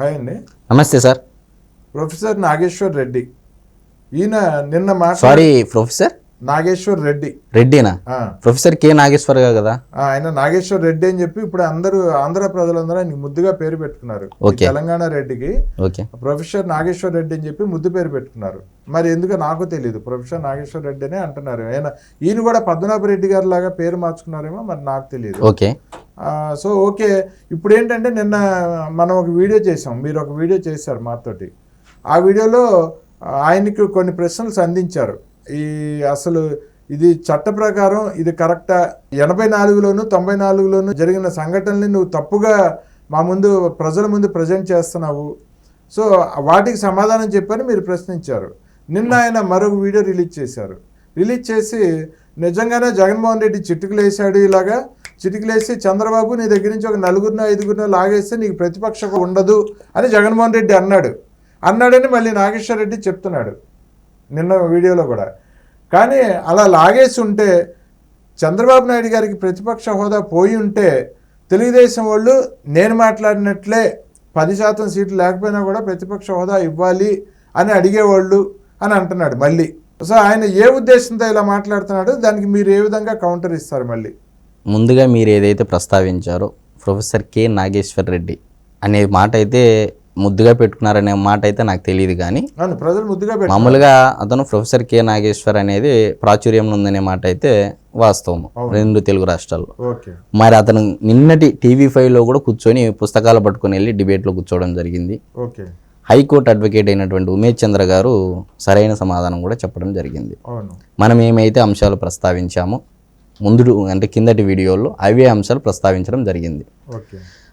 Hi అండి. నమస్తే sir. Professor Nageshwar Reddy. ఈయన నిన్న మాట సారీ ప్రొఫెసర్? నాగేశ్వర్ రెడ్డి. రెడ్డినా? ప్రొఫెసర్ కె నాగేశ్వర్ కదా? ఆయన నాగేశ్వర్ రెడ్డి అని చెప్పి ఇప్పుడు అందరూ ఆంధ్ర ప్రజలందరూ ఆయన ముద్దుగా పేరు పెట్టుకున్నారు. తెలంగాణ రెడ్డికి. ప్రొఫెసర్ నాగేశ్వర్ రెడ్డి అని చెప్పి ముద్దు పేరు పెట్టుకున్నారు. మరి ఎందుకో నాకు తెలియదు ప్రొఫెసర్ నాగేశ్వర్ రెడ్డి అనే అంటున్నారు. ఆయన ఈయన కూడా పద్మనాభ రెడ్డి గారి లాగా పేరు మార్చుకున్నారేమో మరి నాకు తెలియదు ఓకే. So okay. ఇప్పుడు ఏంటంటే నిన్న మనం ఒక వీడియో చేసాం మీరు ఒక వీడియో చేశారు మాతోటి. ఆ వీడియోలో ఆయనకు ఆయనకి కొన్ని ప్రశ్నలు సంధించారు. ఈ అసలు ఇది చట్ట ప్రకారం ఇది కరెక్టా? ఎనభై నాలుగులోను తొంభై నాలుగులోను జరిగిన సంఘటనల్ని నువ్వు తప్పుగా మా ముందు ప్రజల ముందు ప్రజెంట్ చేస్తున్నావు. సో వాటికి సమాధానం చెప్పని మీరు ప్రశ్నించారు. నిన్న ఆయన మరొక వీడియో రిలీజ్ చేశారు. రిలీజ్ చేసి నిజంగానే జగన్మోహన్ రెడ్డి చిటుకులు వేసాడు ఇలాగా? చిటికలేసి చంద్రబాబు నీ దగ్గర నుంచి ఒక నలుగురినో ఐదుగురినో లాగేస్తే నీకు ప్రతిపక్షం ఉండదు అని జగన్మోహన్ రెడ్డి అన్నాడు. అన్నాడని మళ్ళీ నాగేశ్వర రెడ్డి చెప్తున్నాడు నిన్న వీడియోలో కూడా. కానీ అలా లాగేసి ఉంటే చంద్రబాబు నాయుడు గారికి ప్రతిపక్ష హోదా పోయి ఉంటే తెలుగుదేశం వాళ్ళు నేను మాట్లాడినట్లే పది శాతం సీట్లు లేకపోయినా కూడా ప్రతిపక్ష హోదా ఇవ్వాలి అని అడిగేవాళ్ళు అని అంటున్నాడు మళ్ళీ. సో ఆయన ఏ ఉద్దేశంతో ఇలా మాట్లాడుతున్నాడు దానికి మీరు ఏ విధంగా కౌంటర్ ఇస్తారు మళ్ళీ? ముందుగా మీరు ఏదైతే ప్రస్తావించారో ప్రొఫెసర్ కె నాగేశ్వర్ రెడ్డి అనే మాట అయితే ముద్దుగా పెట్టుకున్నారనే మాట అయితే నాకు తెలియదు కానీ ప్రజలు ముద్దుగా మామూలుగా అతను ప్రొఫెసర్ కె నాగేశ్వర్ అనేది ప్రాచుర్యంలో ఉందనే మాట అయితే వాస్తవం రెండు తెలుగు రాష్ట్రాల్లో. మరి అతను నిన్నటి టీవీ ఫైవ్లో కూడా కూర్చొని పుస్తకాలు పట్టుకొని వెళ్ళి డిబేట్లో కూర్చోవడం జరిగింది. హైకోర్టు అడ్వకేట్ అయినటువంటి ఉమేష్ చంద్ర గారు సరైన సమాధానం కూడా చెప్పడం జరిగింది. మనం ఏమైతే అంశాలు ప్రస్తావించామో ముందు అంటే కిందటి వీడియోల్లో అవే అంశాలు ప్రస్తావించడం జరిగింది.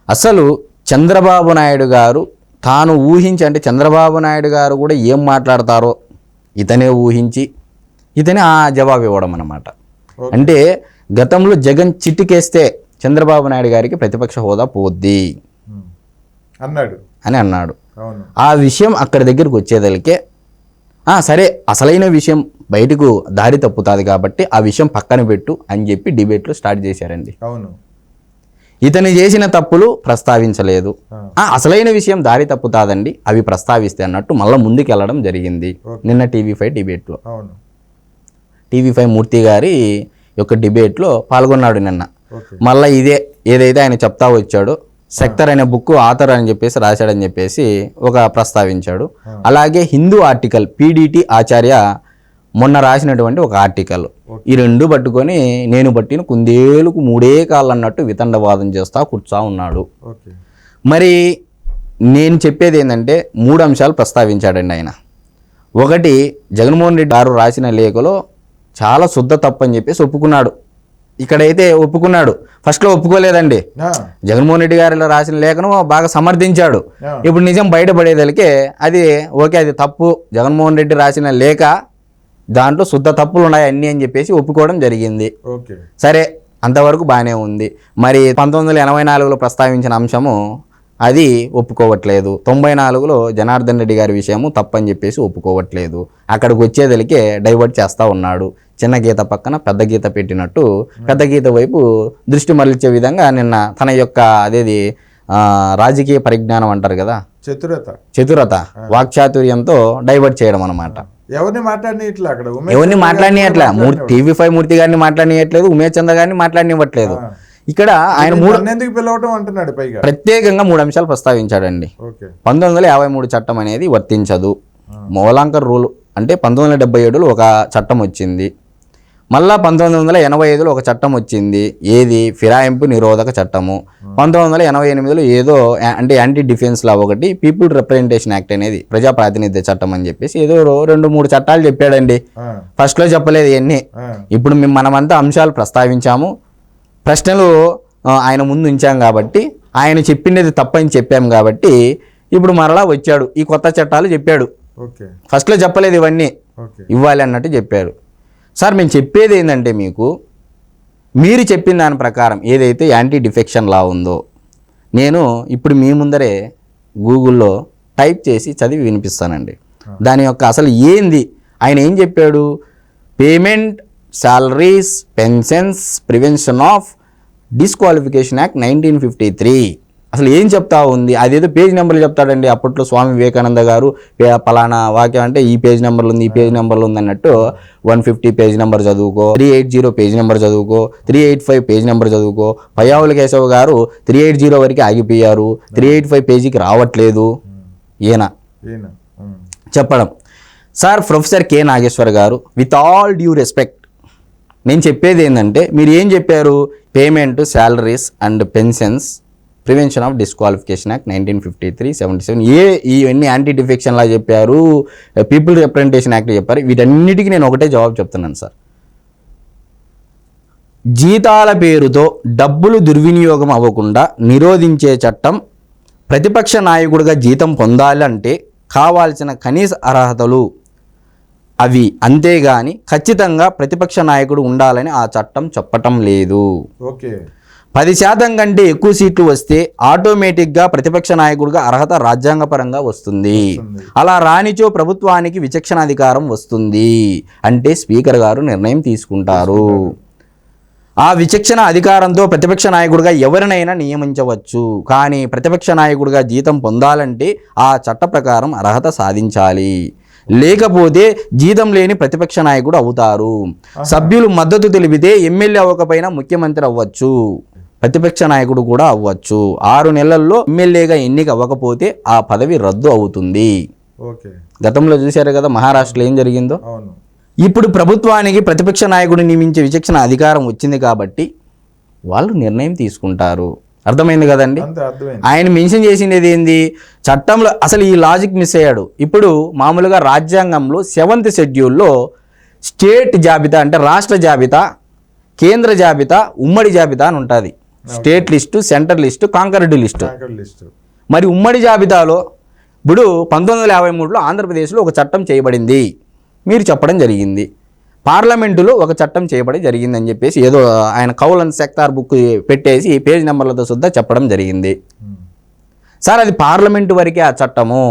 అసలు చంద్రబాబు నాయుడు గారు తాను ఊహించి అంటే చంద్రబాబు నాయుడు గారు కూడా ఏం మాట్లాడతారో ఇతనే ఊహించి ఇతనే ఆ జవాబు ఇవ్వడం అన్నమాట. అంటే గతంలో జగన్ చిట్టుకేస్తే చంద్రబాబు నాయుడు గారికి ప్రతిపక్ష హోదా పోద్ది. అన్నాడు. అని అన్నాడు. ఆ విషయం అక్కడి దగ్గరికి వచ్చేదలికే "ఆ, సరే అసలైన విషయం బయటకు దారి తప్పుతుంది కాబట్టి ఆ విషయం పక్కన పెట్టు అని చెప్పి డిబేట్లు స్టార్ట్ చేశారండి. అవును. ఇతను చేసిన తప్పులు ప్రస్తావించలేదు. ఆ. "ఆ, అసలైన విషయం దారి తప్పుతాదండి. అవి ప్రస్తావిస్తే అన్నట్టు మళ్ళీ ముందుకు వెళ్ళడం జరిగింది. నిన్న టీవీ ఫైవ్ డిబేట్లో. టీవీ ఫైవ్ మూర్తి గారి యొక్క డిబేట్లో పాల్గొన్నాడు నిన్న. మళ్ళీ ఇదే ఏదైతే ఆయన చెప్తా వచ్చాడో సెక్టర్ అనే బుక్ ఆథర్ అని చెప్పేసి రాశాడని చెప్పేసి ఒక ప్రస్తావించాడు. అలాగే హిందూ ఆర్టికల్ పీడిటి ఆచార్య మొన్న రాసినటువంటి ఒక ఆర్టికల్. ఈ రెండు పట్టుకొని నేను పట్టిన కుందేలుకు మూడే కాళ్ళు అన్నట్టు వితండవాదం చేస్తా కూర్చా ఉన్నాడు. మరి నేను చెప్పేది ఏంటంటే మూడు అంశాలు ప్రస్తావించాడండి ఆయన. ఒకటి జగన్మోహన్ రెడ్డి గారు రాసిన లేఖలో చాలా శుద్ధ తప్పు అని చెప్పేసి ఒప్పుకున్నాడు. ఇక్కడైతే ఒప్పుకున్నాడు. ఫస్ట్లో ఒప్పుకోలేదండి. జగన్మోహన్ రెడ్డి గారిలో రాసిన లేఖను బాగా సమర్థించాడు. ఇప్పుడు నిజం బయటపడేదలికే అది ఓకే అది తప్పు. జగన్మోహన్ రెడ్డి రాసిన లేఖ దాంట్లో శుద్ధ తప్పులు ఉన్నాయి అన్నీ అని చెప్పేసి ఒప్పుకోవడం జరిగింది. ఓకే. సరే అంతవరకు బాగానే ఉంది. మరి పంతొమ్మిది వందల ఎనభై నాలుగులో ప్రస్తావించిన అంశము అది ఒప్పుకోవట్లేదు. తొంభై నాలుగులో జనార్దన్ రెడ్డి గారి విషయము తప్పని చెప్పేసి ఒప్పుకోవట్లేదు. అక్కడికి వచ్చేదలికే డైవర్ట్ చేస్తూ ఉన్నాడు. చిన్న గీత పక్కన పెద్ద గీత పెట్టినట్టు పెద్ద గీత వైపు దృష్టి మరల్చే విధంగా నిన్న తన యొక్క అదేది రాజకీయ పరిజ్ఞానం అంటారు కదా? చతురత. చతురత వాక్చాతుర్యంతో డైవర్ట్ చేయడం అనమాట ఎవరిని మాట్లాడిన ఇట్లా అక్కడ ఎవరిని మాట్లాడినట్లే. టీవీ ఫైవ్ మూర్తి గారిని మాట్లాడినట్లేదు ఉమేష్ చంద్ర గారిని మాట్లాడినివ్వట్లేదు. ఇక్కడ ఆయన మూడు ఎందుకు పిలవటం అంటున్నాడు పైగా? ప్రత్యేకంగా మూడు అంశాలు ప్రస్తావించాడండి. పంతొమ్మిది వందల యాభై మూడు చట్టం అనేది వర్తించదు. మూలాంకర్ రూల్ అంటే పంతొమ్మిది వందల డెబ్బై ఏడులో ఒక చట్టం వచ్చింది. మళ్ళా పంతొమ్మిది వందల ఎనభై ఐదులో ఒక చట్టం వచ్చింది. ఏది? ఫిరాయింపు నిరోధక చట్టము. పంతొమ్మిది వందల ఎనభై ఎనిమిదిలో ఏదో అంటే యాంటీ డిఫెన్స్ లా ఒకటి పీపుల్ రిప్రజెంటేషన్ యాక్ట్ అనేది ప్రజా ప్రాతినిధ్య చట్టం అని చెప్పేసి ఏదో రెండు మూడు చట్టాలు చెప్పాడండి. ఫస్ట్లో చెప్పలేదు ఇవన్నీ. ఇప్పుడు మేము మనమంతా అంశాలు ప్రస్తావించాము. ప్రశ్నలు ఆయన ముందు ఉంచాం కాబట్టి ఆయన చెప్పిండేది తప్పని చెప్పాం కాబట్టి ఇప్పుడు మరలా వచ్చాడు. ఈ కొత్త చట్టాలు చెప్పాడు. ఫస్ట్లో చెప్పలేదు ఇవన్నీ. ఇవ్వాలి అన్నట్టు చెప్పారు సార్ మేము చెప్పేది ఏంటంటే మీకు మీరు చెప్పిన దాని ప్రకారం ఏదైతే యాంటీ డిఫెక్షన్ లా ఉందో నేను ఇప్పుడు మీ ముందరే గూగుల్లో టైప్ చేసి చదివి వినిపిస్తానండి. దాని యొక్క అసలు ఏంది? ఆయన ఏం చెప్పాడు? Payment salaries pensions prevention of disqualification act nineteen fifty three అసలు ఏం చెప్తా ఉంది? అదేదో పేజ్ నెంబర్లు చెప్తాడండి అప్పట్లో స్వామి వివేకానంద గారు. పలానా వాక్యం అంటే ఈ పేజ్ నెంబర్లు ఉంది ఈ పేజ్ నెంబర్లు ఉంది అన్నట్టు వన్ ఫిఫ్టీ పేజ్ నెంబర్ చదువుకో three eight zero page number చదువుకో three eight five page number చదువుకో. పయ్యావుల కేశవ్ గారు త్రీ ఎయిట్ జీరో వరకు ఆగిపోయారు. త్రీ ఎయిట్ ఫైవ్ పేజీకి రావట్లేదు. ఈయన. చెప్పడం. సార్ ప్రొఫెసర్ కె నాగేశ్వర్ గారు విత్ ఆల్ డ్యూ రెస్పెక్ట్ నేను చెప్పేది ఏంటంటే మీరు ఏం చెప్పారు? Payment salaries and pensions prevention of disqualification act nineteen fifty three seventy seven A ఇవన్నీ యాంటీ డిఫెక్షన్లా చెప్పారు పీపుల్ రిప్రజెంటేషన్ యాక్ట్ చెప్పారు వీటన్నిటికీ నేను ఒకటే జవాబు చెప్తున్నాను సార్. జీతాల పేరుతో డబ్బులు దుర్వినియోగం అవ్వకుండా నిరోధించే చట్టం ప్రతిపక్ష నాయకుడిగా జీతం పొందాలంటే కావాల్సిన కనీస అర్హతలు అవి అంతేగాని ఖచ్చితంగా ప్రతిపక్ష నాయకుడు ఉండాలని ఆ చట్టం చెప్పటం లేదు. ఓకే. పది శాతం కంటే ఎక్కువ సీట్లు వస్తే ఆటోమేటిక్గా ప్రతిపక్ష నాయకుడిగా అర్హత రాజ్యాంగపరంగా వస్తుంది. అలా రానిచో ప్రభుత్వానికి విచక్షణ అధికారం వస్తుంది అంటే స్పీకర్ గారు నిర్ణయం తీసుకుంటారు. ఆ విచక్షణ అధికారంతో ప్రతిపక్ష నాయకుడిగా ఎవరినైనా నియమించవచ్చు. కానీ ప్రతిపక్ష నాయకుడిగా జీతం పొందాలంటే ఆ చట్ట ప్రకారం అర్హత సాధించాలి. లేకపోతే జీతం లేని ప్రతిపక్ష నాయకుడు అవుతారు. సభ్యులు మద్దతు తెలిపితే ఎమ్మెల్యే అవ్వకపోయినా ముఖ్యమంత్రి అవ్వచ్చు. ప్రతిపక్ష నాయకుడు కూడా అవ్వచ్చు. ఆరు నెలల్లో ఎమ్మెల్యేగా ఎన్నిక అవ్వకపోతే ఆ పదవి రద్దు అవుతుంది. గతంలో చూశారు కదా మహారాష్ట్రలో ఏం జరిగిందో? ఇప్పుడు ప్రభుత్వానికి ప్రతిపక్ష నాయకుడు నియమించే విచక్షణ అధికారం వచ్చింది కాబట్టి వాళ్ళు నిర్ణయం తీసుకుంటారు. అర్థమైంది కదండి? ఆయన మెన్షన్ చేసింది ఏంది? చట్టంలో అసలు ఈ లాజిక్ మిస్ అయ్యాడు. ఇప్పుడు మామూలుగా రాజ్యాంగంలో సెవెంత్ షెడ్యూల్లో స్టేట్ జాబితా అంటే రాష్ట్ర జాబితా కేంద్ర జాబితా ఉమ్మడి జాబితా అని ఉంటుంది. State list centre list concurrent list. మరి ఉమ్మడి జాబితాలో ఇప్పుడు పంతొమ్మిది వందల యాభై మూడులో ఆంధ్రప్రదేశ్లో ఒక చట్టం చేయబడింది. మీరు చెప్పడం జరిగింది. పార్లమెంటులో ఒక చట్టం చేయబడి జరిగిందని చెప్పేసి ఏదో ఆయన కౌలన్ సెక్టార్ బుక్ పెట్టేసి పేజ్ నెంబర్లతో సుద్ధా చెప్పడం జరిగింది. సార్ అది పార్లమెంటు వరకే ఆ చట్టము.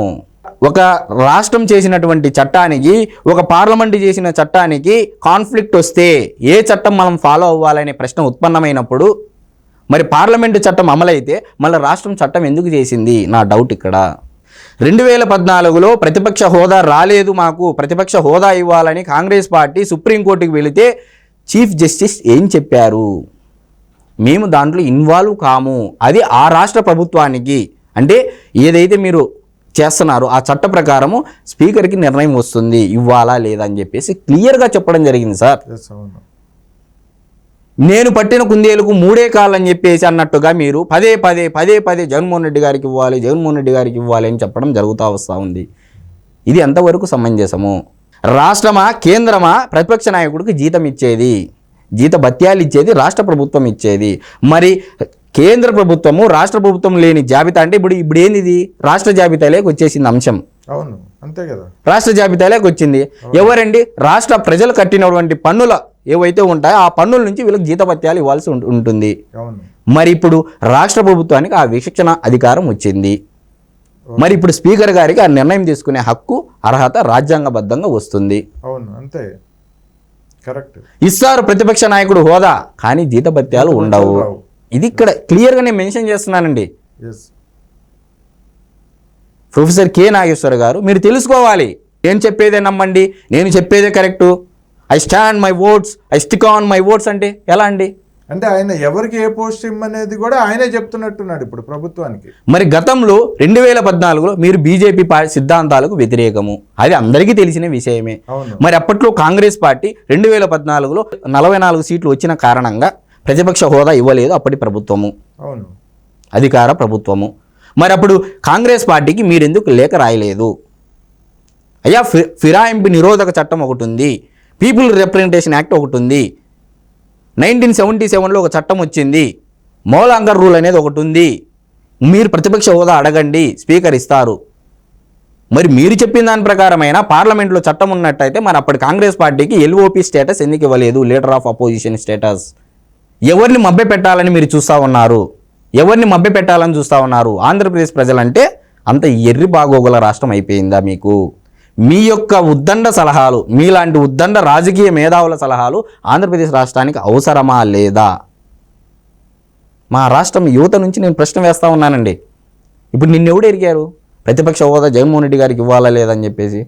ఒక రాష్ట్రం చేసినటువంటి చట్టానికి ఒక పార్లమెంటు చేసిన చట్టానికి కాన్ఫ్లిక్ట్ వస్తే ఏ చట్టం మనం ఫాలో అవ్వాలనే ప్రశ్న ఉత్పన్నమైనప్పుడు మరి పార్లమెంటు చట్టం అమలైతే మళ్ళీ రాష్ట్రం చట్టం ఎందుకు చేసింది? నా డౌట్ ఇక్కడ. రెండు వేల పద్నాలుగులో ప్రతిపక్ష హోదా రాలేదు మాకు. ప్రతిపక్ష హోదా ఇవ్వాలని కాంగ్రెస్ పార్టీ సుప్రీంకోర్టుకి వెళితే చీఫ్ జస్టిస్ ఏం చెప్పారు? మేము దాంట్లో ఇన్వాల్వ్ కాము. అది ఆ రాష్ట్ర ప్రభుత్వానికి. అంటే ఏదైతే మీరు చేస్తున్నారో ఆ చట్ట ప్రకారము స్పీకర్కి నిర్ణయం వస్తుంది. ఇవ్వాలా లేదా అని చెప్పేసి క్లియర్గా చెప్పడం జరిగింది సార్. నేను పట్టిన కుందేలకు మూడే కాళ్ళని చెప్పేసి అన్నట్టుగా మీరు పదే పదే పదే పదే జగన్మోహన్ రెడ్డి గారికి ఇవ్వాలి జగన్మోహన్ రెడ్డి గారికి ఇవ్వాలి అని చెప్పడం జరుగుతూ వస్తూ ఉంది. ఇది ఎంతవరకు సమంజసము? రాష్ట్రమా కేంద్రమా? ప్రతిపక్ష నాయకుడికి జీతం ఇచ్చేది. జీత భత్యాలు ఇచ్చేది రాష్ట్ర ప్రభుత్వం ఇచ్చేది. మరి కేంద్ర ప్రభుత్వము రాష్ట్ర ప్రభుత్వం లేని జాబితా అంటే ఇప్పుడు ఇప్పుడు ఏంది రాష్ట్ర జాబితాలోకి వచ్చేసింది అంశం. అవును అంతే కదా. రాష్ట్ర జాబితాలోకి వచ్చింది. ఎవరండి? రాష్ట్ర ప్రజలు కట్టినటువంటి పన్నుల ఏవైతే ఉంటాయో ఆ పన్నుల నుంచి వీళ్ళకి జీతభత్యాలు ఇవ్వాల్సి ఉంటుంది. మరి ఇప్పుడు రాష్ట్ర ప్రభుత్వానికి ఆ విచక్షణ అధికారం వచ్చింది. మరి ఇప్పుడు స్పీకర్ గారికి ఆ నిర్ణయం తీసుకునే హక్కు అర్హత రాజ్యాంగబద్ధంగా వస్తుంది. అవును అంతే. కరెక్ట్. ఇస్తారు ప్రతిపక్ష నాయకుడు హోదా కానీ జీతభత్యాలు ఉండవు. ఇది ఇక్కడ క్లియర్గా నేను మెన్షన్ చేస్తున్నానండి. ప్రొఫెసర్ కె నాగేశ్వర్ గారు మీరు తెలుసుకోవాలి. నేను చెప్పేదే నమ్మండి నేను చెప్పేదే correct. I stand my oaths I stick on my oaths అంటే ఎలా అండి? అంటే ఆయన ఎవరికి ఏ పోస్ట్ ఇమ్మనేది కూడా ఆయనే చెప్తున్నట్టున్నాడు ఇప్పుడు ప్రభుత్వానికి. మరి గతంలో రెండు వేల పద్నాలుగులో మీరు బీజేపీ పార్టీ సిద్ధాంతాలకు వ్యతిరేకము. అది అందరికీ తెలిసిన విషయమే. మరి అప్పట్లో కాంగ్రెస్ పార్టీ రెండు వేల పద్నాలుగులో నలభై నాలుగు సీట్లు వచ్చిన కారణంగా ప్రతిపక్ష హోదా ఇవ్వలేదు అప్పటి ప్రభుత్వము. అవును. అధికార ప్రభుత్వము. మరి అప్పుడు కాంగ్రెస్ పార్టీకి మీరెందుకు లేఖ రాయలేదు? అయ్యా ఫి ఫిరాయింపు నిరోధక చట్టం ఒకటి ఉంది. పీపుల్ రిప్రజెంటేషన్ యాక్ట్ ఒకటి ఉంది. నైన్టీన్ సెవెంటీ సెవెన్లో ఒక చట్టం వచ్చింది. మౌలాంగర్ రూల్ అనేది ఒకటి ఉంది. మీరు ప్రతిపక్ష హోదా అడగండి స్పీకర్ ఇస్తారు. మరి మీరు చెప్పిన దాని ప్రకారమైన పార్లమెంట్లో చట్టం ఉన్నట్టయితే మరి అప్పటి కాంగ్రెస్ పార్టీకి ఎల్ఓపి స్టేటస్ ఎందుకు ఇవ్వలేదు? లీడర్ ఆఫ్ అపోజిషన్ స్టేటస్ ఎవరిని మభ్య పెట్టాలని మీరు చూస్తూ ఉన్నారు? ఎవరిని మభ్య పెట్టాలని చూస్తూ ఉన్నారు? ఆంధ్రప్రదేశ్ ప్రజలంటే అంత ఎర్రి బాగోగుల రాష్ట్రం అయిపోయిందా మీకు? మీ యొక్క ఉద్దండ సలహాలు మీలాంటి ఉద్దండ రాజకీయ మేధావుల సలహాలు ఆంధ్రప్రదేశ్ రాష్ట్రానికి అవసరమా లేదా? మా రాష్ట్రం యువత నుంచి నేను ప్రశ్న వేస్తా ఉన్నానండి. ఇప్పుడు నిన్ను ఎవడు ఎరిగారు? ప్రతిపక్ష హోదా జగన్మోహన్ రెడ్డి గారికి ఇవ్వాలా లేదని చెప్పేసి.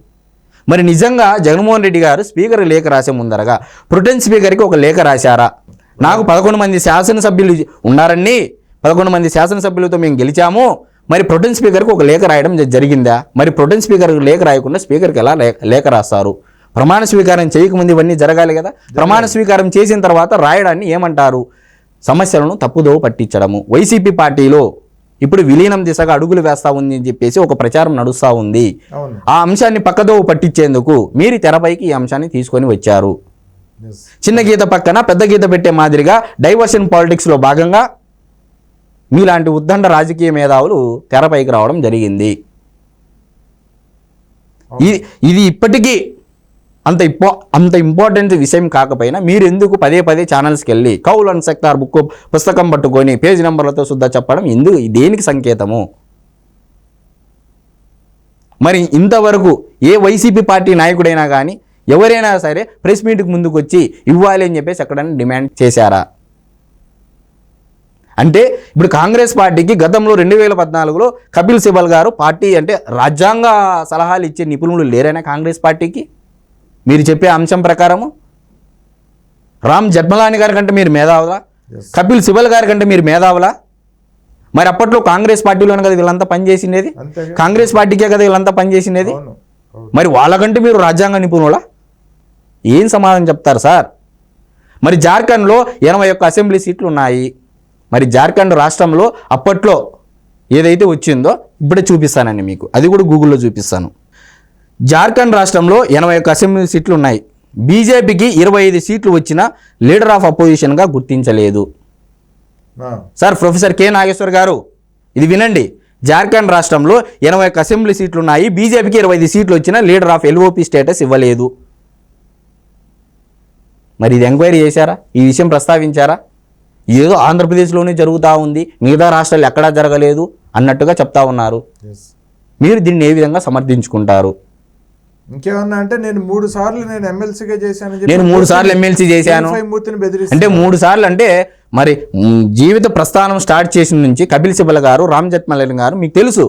మరి నిజంగా జగన్మోహన్ రెడ్డి గారు స్పీకర్ లేఖ రాసే ముందరగా ప్రొటెన్ స్పీకర్కి ఒక లేఖ రాశారా? నాకు పదకొండు మంది శాసనసభ్యులు ఉన్నారని పదకొండు మంది శాసనసభ్యులతో మేము గెలిచాము. మరి ప్రొటెన్ స్పీకర్కి ఒక లేఖ రాయడం జరిగిందా? మరి ప్రొటెన్ స్పీకర్కి లేఖ రాయకుండా స్పీకర్కి ఎలా లేఖ రాస్తారు? ప్రమాణ స్వీకారం చేయకముందు ఇవన్నీ జరగాలి కదా? ప్రమాణ స్వీకారం చేసిన తర్వాత రాయడాన్ని ఏమంటారు? సమస్యలను తప్పుదోవ పట్టించడము. వైసీపీ పార్టీలో ఇప్పుడు విలీనం దిశగా అడుగులు వేస్తా ఉంది అని చెప్పేసి ఒక ప్రచారం నడుస్తూ ఉంది. ఆ అంశాన్ని పక్కదోవ పట్టించేందుకు మీరు తెరపైకి ఈ అంశాన్ని తీసుకొని వచ్చారు. చిన్న గీత పక్కన పెద్ద గీత పెట్టే మాదిరిగా డైవర్షన్ పాలిటిక్స్లో భాగంగా మీలాంటి ఉద్దండ రాజకీయ మేధావులు తెరపైకి రావడం జరిగింది. ఇది ఇది ఇప్పటికీ అంత ఇంపా అంత ఇంపార్టెంట్ విషయం కాకపోయినా మీరు ఎందుకు పదే పదే ఛానల్స్కి వెళ్ళి కౌల్ అండ్ సెక్టార్ బుక్ పుస్తకం పట్టుకొని పేజ్ నెంబర్లతో శుద్ధ చెప్పడం ఎందుకు? దేనికి సంకేతము? మరి ఇంతవరకు ఏ వైసీపీ పార్టీ నాయకుడైనా కానీ ఎవరైనా సరే ప్రెస్ మీట్కి ముందుకు వచ్చి ఇవ్వాలి అని చెప్పేసి ఎక్కడైనా డిమాండ్ చేశారా? అంటే ఇప్పుడు కాంగ్రెస్ పార్టీకి గతంలో రెండు వేల పద్నాలుగులో కపిల్ సిబల్ గారు పార్టీ అంటే రాజ్యాంగ సలహాలు ఇచ్చే నిపుణులు లేరైనా కాంగ్రెస్ పార్టీకి? మీరు చెప్పే అంశం ప్రకారము? రామ్ జట్మలాని గారి కంటే మీరు మేధావులా. కపిల్ సిబల్ గారి కంటే మీరు మేధావులా? మరి అప్పట్లో కాంగ్రెస్ పార్టీలోనే కదా వీళ్ళంతా పనిచేసిండేది? కాంగ్రెస్ పార్టీకే కదా వీళ్ళంతా పనిచేసిండేది? మరి వాళ్ళకంటే మీరు రాజ్యాంగ నిపుణులా? ఏం సమాధానం చెప్తారు సార్? మరి జార్ఖండ్లో ఎనభై ఒక్క అసెంబ్లీ సీట్లు ఉన్నాయి. మరి జార్ఖండ్ రాష్ట్రంలో అప్పట్లో ఏదైతే వచ్చిందో ఇప్పుడే చూపిస్తానండి మీకు. అది కూడా గూగుల్లో చూపిస్తాను. జార్ఖండ్ రాష్ట్రంలో ఎనభై ఒక్క అసెంబ్లీ సీట్లు ఉన్నాయి. బీజేపీకి ఇరవై ఐదు సీట్లు వచ్చిన లీడర్ ఆఫ్ అపోజిషన్గా గుర్తించలేదు. సార్ ప్రొఫెసర్ కె నాగేశ్వర్ గారు ఇది వినండి. జార్ఖండ్ రాష్ట్రంలో ఎనభై ఒక్క అసెంబ్లీ సీట్లు ఉన్నాయి. బీజేపీకి ఇరవై ఐదు సీట్లు వచ్చిన లీడర్ ఆఫ్ ఎల్ఓపి స్టేటస్ ఇవ్వలేదు. మరి ఇది ఎంక్వైరీ చేశారా? ఈ విషయం ప్రస్తావించారా? ఏదో ఆంధ్రప్రదేశ్లోనే జరుగుతూ ఉంది మిగతా రాష్ట్రాలు ఎక్కడా జరగలేదు అన్నట్టుగా చెప్తా ఉన్నారు. మీరు దీన్ని ఏ విధంగా సమర్థించుకుంటారు? ఇంకేమన్నా అంటే నేను మూడు సార్లు నేను ఎమ్మెల్సీగా చేశాను నేను మూడు సార్లు ఎమ్మెల్సీ చేశాను. అంటే మూడు సార్లు అంటే మరి జీవిత ప్రస్థానం స్టార్ట్ చేసిన నుంచి కపిల్ సిబల్ గారు రామ్ జెట్మలన్ గారు మీకు తెలుసు.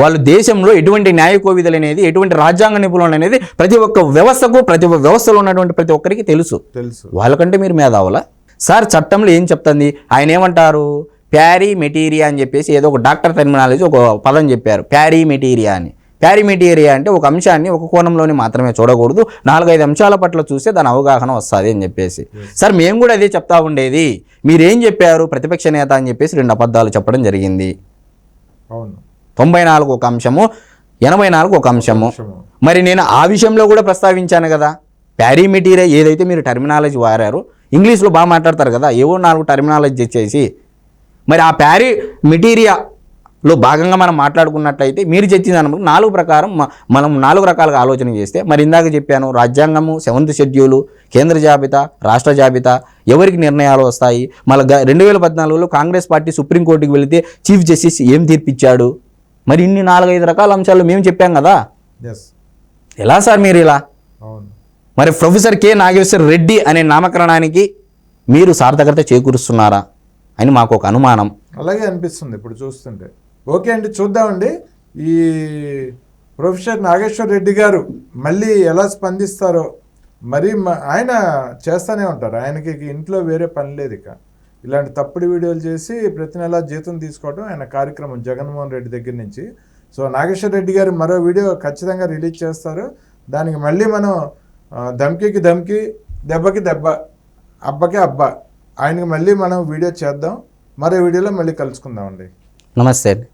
వాళ్ళు దేశంలో ఎటువంటి న్యాయ కోవిదలు అనేది ఎటువంటి రాజ్యాంగ నిపుణులు అనేది ప్రతి ఒక్క వ్యవస్థకు ప్రతి ఒక్క వ్యవస్థలో ఉన్నటువంటి ప్రతి ఒక్కరికి తెలుసు. తెలుసు. వాళ్ళకంటే మీరు మేధావులా? సార్ చట్టంలో ఏం చెప్తుంది? ఆయన ఏమంటారు? ప్యారీ మెటీరియా అని చెప్పేసి ఏదో ఒక డాక్టర్ టెర్మినాలజీ ఒక పదం చెప్పారు. ప్యారీ మెటీరియా అని. ప్యారీ మెటీరియా అంటే ఒక అంశాన్ని ఒక కోణంలోనే మాత్రమే చూడకూడదు. నాలుగైదు అంశాల పట్ల చూస్తే దాని అవగాహన వస్తుంది అని చెప్పేసి. సార్ మేము కూడా అదే చెప్తా ఉండేది. మీరేం చెప్పారు? ప్రతిపక్ష నేత అని చెప్పేసి రెండు అబద్ధాలు చెప్పడం జరిగింది. అవును. తొంభై నాలుగు ఒక అంశము ఎనభై నాలుగు ఒక అంశము. అంశము. మరి నేను ఆ విషయంలో కూడా ప్రస్తావించాను కదా. ప్యారీ మెటీరియా ఏదైతే మీరు టర్మినాలజీ వారారో ఇంగ్లీష్లో బాగా మాట్లాడతారు కదా ఏవో నాలుగు టర్మినాలజీ తెచ్చేసి. మరి ఆ ప్యారీ మెటీరియాలో భాగంగా మనం మాట్లాడుకున్నట్లయితే మీరు చెప్పిన దాని నాలుగు ప్రకారం మనం నాలుగు రకాలుగా ఆలోచన చేస్తే మరి ఇందాక చెప్పాను రాజ్యాంగము సెవెంత్ షెడ్యూలు కేంద్ర జాబితా రాష్ట్ర జాబితా ఎవరికి నిర్ణయాలు వస్తాయి? మళ్ళీ రెండు వేల పద్నాలుగులో కాంగ్రెస్ పార్టీ సుప్రీంకోర్టుకి వెళితే చీఫ్ జస్టిస్ ఏం తీర్పిచ్చాడు? మరి ఇన్ని నాలుగైదు రకాల అంశాలు మేము చెప్పాం కదా. ఎలా సార్ మీరు ఇలా? అవును. మరి ప్రొఫెసర్ కె నాగేశ్వర్ రెడ్డి అనే నామకరణానికి మీరు సార్థకత చేకూరుస్తున్నారా అని మాకు ఒక అనుమానం. అలాగే అనిపిస్తుంది ఇప్పుడు చూస్తుంటే. ఓకే అండి చూద్దామండి. ఈ ప్రొఫెసర్ నాగేశ్వర్ రెడ్డి గారు మళ్ళీ ఎలా స్పందిస్తారో మరి ఆయన చేస్తూనే ఉంటారు. ఆయనకి ఇంట్లో వేరే పని లేదు ఇక. ఇలాంటి తప్పుడు వీడియోలు చేసి ప్రతి నెల జీతం తీసుకోవడం ఆయన కార్యక్రమం జగన్మోహన్ రెడ్డి దగ్గర నుంచి. సో నాగేశ్వర్ రెడ్డి గారు మరో వీడియో ఖచ్చితంగా రిలీజ్ చేస్తారు. దానికి మళ్ళీ మనం ధమ్కీకి ధమ్కి దెబ్బకి దెబ్బ అబ్బకి అబ్బ. ఆయనకి మళ్ళీ మనం వీడియో చేద్దాం. మరో వీడియోలో మళ్ళీ కలుసుకుందామండి. నమస్తే